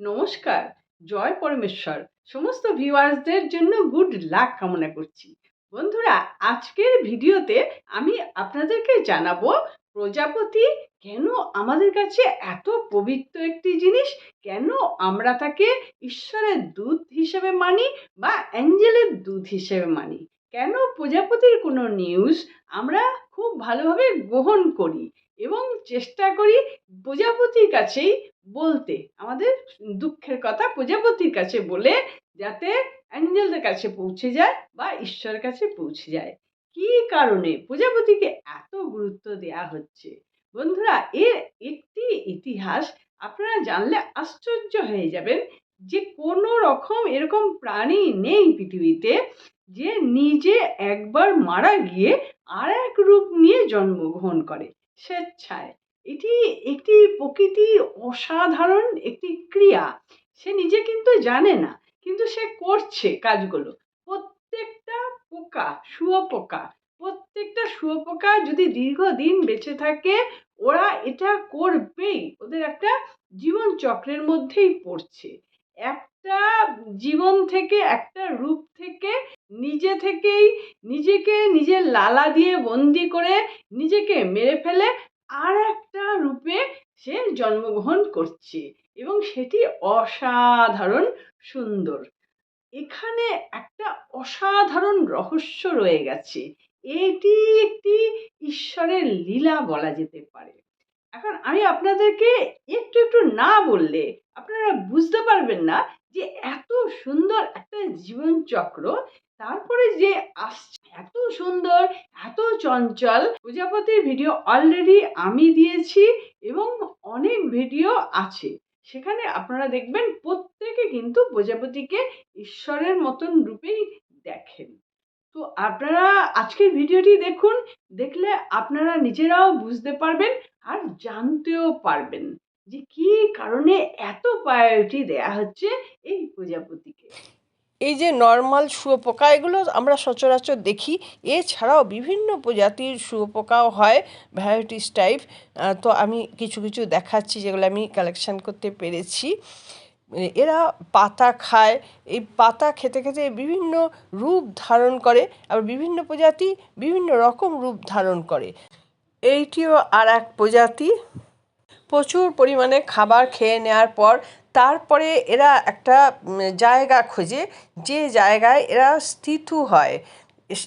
নমস্কার, জয় পরমেশ্বর। সমস্ত ভিউয়ার্সদের জন্য গুড লাক কামনা করছি। বন্ধুরা, আজকের ভিডিওতে আমি আপনাদেরকে জানাব, প্রজাপতি কেন আমাদের কাছে এত পবিত্র একটি জিনিস? কেন আমরা তাকে ঈশ্বরের দুধ হিসেবে মানি বা অ্যাঞ্জেলের দুধ হিসেবে মানি? কেন প্রজাপতির কোনো নিউজ আমরা খুব ভালোভাবে গ্রহণ করি? এবং চেষ্টা করি প্রজাপতির কাছেই বলতে। আমাদের দুঃখের কথা প্রজাপতির কাছে বলে যাতে অ্যাঞ্জেলদের কাছে পৌঁছে যায় বা ঈশ্বরের কাছে পৌঁছে যায়। কী কারণে? প্রজাপতিকে এত গুরুত্ব দেওয়া হচ্ছে। বন্ধুরা, এর একটি ইতিহাস আপনারা জানলে আশ্চর্য হয়ে যাবেন যে কোনো রকম এরকম প্রাণী নেই পৃথিবীতে যে নিজে একবার মারা গিয়ে আর এক রূপ নিয়ে জন্মগ্রহণ করে। স্বেচ্ছায়। এটি একটি প্রকৃতির অসাধারণ একটি ক্রিয়া। সে নিজে কিন্তু জানে না, কিন্তু সে করছে কাজগুলো। প্রত্যেকটা পোকা শুয়োপোকা, প্রত্যেকটা শুয়োপোকা যদি দীর্ঘদিন বেঁচে থাকে, ওরা এটা করবেই। ওদের একটা জীবন চক্রের মধ্যেই পড়ছে। একটা জীবন থেকে একটা রূপ নিজে থেকেই নিজেকে নিজের লালা দিয়ে বন্দি করে নিজেকে মেরে ফেলে আর একটা রূপে সে জন্মগ্রহণ করছে এবং সেটি অসাধারণ সুন্দর। এখানে একটা অসাধারণ রহস্য রয়ে গেছে। এটি একটি ঈশ্বরের লীলা বলা যেতে পারে। এখন আমি আপনাদেরকে একটু একটু না বললে আপনারা বুঝতে পারবেন না যে এত সুন্দর একটা জীবনচক্র, তারপরে যে আসছে এত সুন্দর, এত চঞ্চল। প্রজাপতির ভিডিও অলরেডি আমি দিয়েছি এবং অনেক ভিডিও আছে। সেখানে আপনারা দেখবেন প্রত্যেকে কিন্তু প্রজাপতিকে ঈশ্বরের মতন রূপেই দেখেন। তো আপনারা আজকের ভিডিওটি দেখুন, দেখলে আপনারা নিজেরাও বুঝতে পারবেন আর জানতেও পারবেন যে কী কারণে এত প্রায়োরিটি দেয়া হচ্ছে এই প্রজাপতিকে। এই যে নর্মাল শুয়োপোকা, এগুলো আমরা সচরাচর দেখি। এছাড়াও বিভিন্ন প্রজাতির শুয়োপোকাও হয় ভ্যারাইটিস টাইপ তো আমি কিছু কিছু দেখাচ্ছি যেগুলো আমি কালেকশান করতে পেরেছি। এরা পাতা খায়, এই পাতা খেতে খেতে বিভিন্ন রূপ ধারণ করে, আবার বিভিন্ন প্রজাতি বিভিন্ন রকম রূপ ধারণ করে। এইটিও আর এক প্রজাতি। প্রচুর পরিমাণে খাবার খেয়ে নেওয়ার পর তারপরে এরা একটা জায়গা খোঁজে, যে জায়গায় এরা স্থিত হয়।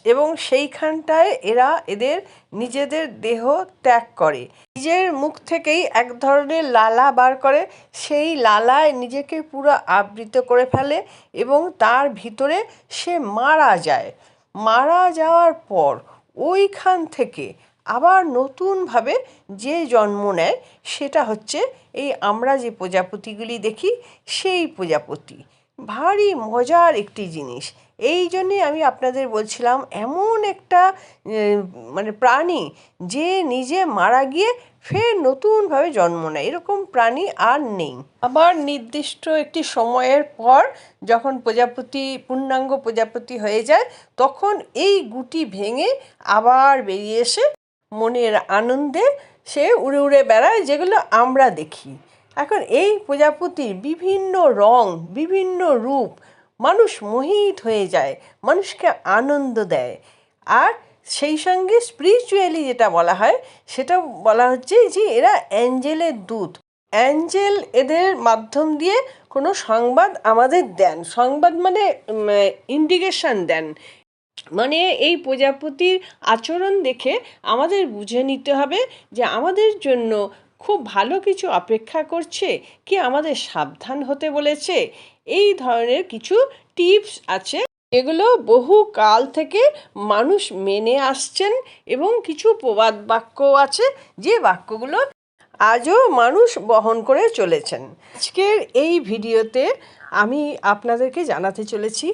এবং সেইখানটায় এরা এদের নিজেদের দেহ ত্যাগ করে। নিজের মুখ থেকেই এক ধরনের লালা বার করে। সেই লালায় নিজেকে পুরো আবৃত করে ফেলে এবং তার ভিতরে সে মারা যায়। মারা যাওয়ার পর ওইখান থেকে আবার নতুনভাবে যে জন্ম নেয়, সেটা হচ্ছে এই আমরা যে প্রজাপতিগুলি দেখি, সেই প্রজাপতি। ভারী, মজার একটি জিনিস। এই জন্যে আমি আপনাদের বলছিলাম, এমন একটা মানে প্রাণী যে নিজে মারা গিয়ে ফের নতুনভাবে জন্ম নেয়। এরকম প্রাণী আর নেই। আবার নির্দিষ্ট একটি সময়ের পর যখন প্রজাপতি, পূর্ণাঙ্গ প্রজাপতি হয়ে যায়, তখন এই গুটি ভেঙে আবার বেরিয়ে এসে মনের আনন্দে সে উড়ে উড়ে বেড়ায়, যেগুলো আমরা দেখি। এখন এই প্রজাপতির বিভিন্ন রং, বিভিন্ন রূপ মানুষ মোহিত হয়ে যায়, মানুষকে আনন্দ দেয়। আর সেই সঙ্গে স্পিরিচুয়ালি যেটা বলা হয় সেটা বলা হচ্ছে যে এরা অ্যাঞ্জেলের দূত। অ্যাঞ্জেল এদের মাধ্যম দিয়ে কোনো সংবাদ আমাদের দেন। সংবাদ মানে ইন্ডিকেশান দেন। মানে এই প্রজাপতির আচরণ দেখে আমাদের বুঝে নিতে হবে যে আমাদের জন্য খুব ভালো কিছু অপেক্ষা করছে কি আমাদের সাবধান হতে বলেছে। এই ধরনের কিছু টিপস আছে। এগুলো বহু কাল থেকে মানুষ মেনে আসছেন এবং কিছু প্রবাদ বাক্যও আছে যে বাক্যগুলো আজও মানুষ বহন করে চলেছেন। আজকের এই ভিডিওতে আমি আপনাদেরকে জানাতে চলেছি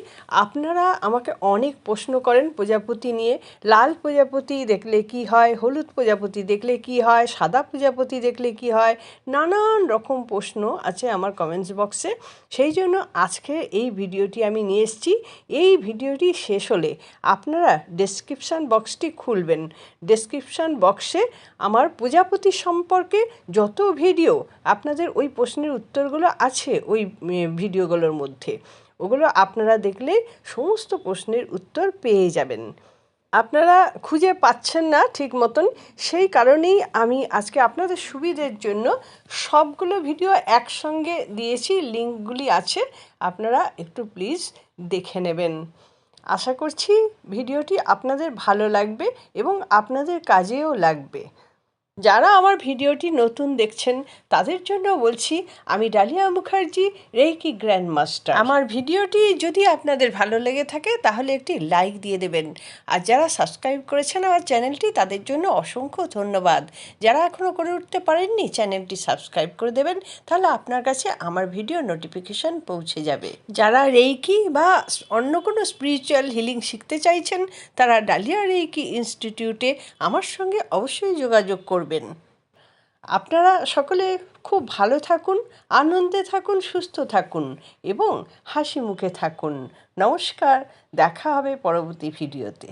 আপনারা আমাকে অনেক প্রশ্ন করেন প্রজাপতি নিয়ে। লাল প্রজাপতি দেখলে কি হয় হলুদ প্রজাপতি দেখলে কি হয় সাদা প্রজাপতি দেখলে কি হয় নানান রকম প্রশ্ন আছে আমার কমেন্টস বক্সে। সেই জন্য আজকে এই ভিডিওটি আমি নিয়ে এসেছি। এই ভিডিওটি শেষ হলে আপনারা ডেসক্রিপশান বক্সটি খুলবেন। ডেসক্রিপশান বক্সে আমার প্রজাপতি সম্পর্কে যত ভিডিও আপনাদের ওই প্রশ্নের উত্তরগুলো আছে ওই উম, ভিডিওগুলোর মধ্যে। ওগুলো আপনারা দেখলে সমস্ত প্রশ্নের উত্তর পেয়ে যাবেন। আপনারা খুঁজে পাচ্ছেন না ঠিক মতন। সেই কারণেই আমি আজকে আপনাদের সুবিধের জন্য সবগুলো ভিডিও একসঙ্গে দিয়েছি, লিঙ্কগুলি আছে, আপনারা একটু প্লিজ দেখে নেবেন। আশা করছি ভিডিওটি আপনাদের ভালো লাগবে এবং আপনাদের কাজেও লাগবে। যারা আমার ভিডিওটি নতুন দেখছেন, তাদের জন্য বলছি, আমি Dalia Mukherjee, reiki grand master আমার ভিডিওটি যদি আপনাদের ভালো লেগে থাকে, তাহলে একটি লাইক দিয়ে দেবেন। আর যারা সাবস্ক্রাইব করেছেন আমার চ্যানেলটি, তাদের জন্য অসংখ্য ধন্যবাদ। যারা এখনও করে উঠতে পারেননি, চ্যানেলটি সাবস্ক্রাইব করে দেবেন, তাহলে আপনার কাছে আমার ভিডিও নোটিফিকেশন পৌঁছে যাবে। যারা রেইকি বা অন্য কোনো স্পিরিচুয়াল হিলিং শিখতে চাইছেন, তারা ডালিয়া রেইকি ইনস্টিটিউটে আমার সঙ্গে অবশ্যই যোগাযোগ করবেন। আপনারা সকলে খুব ভালো থাকুন, আনন্দে থাকুন, সুস্থ থাকুন এবং হাসি মুখে থাকুন। নমস্কার, দেখা হবে পরবর্তী ভিডিওতে।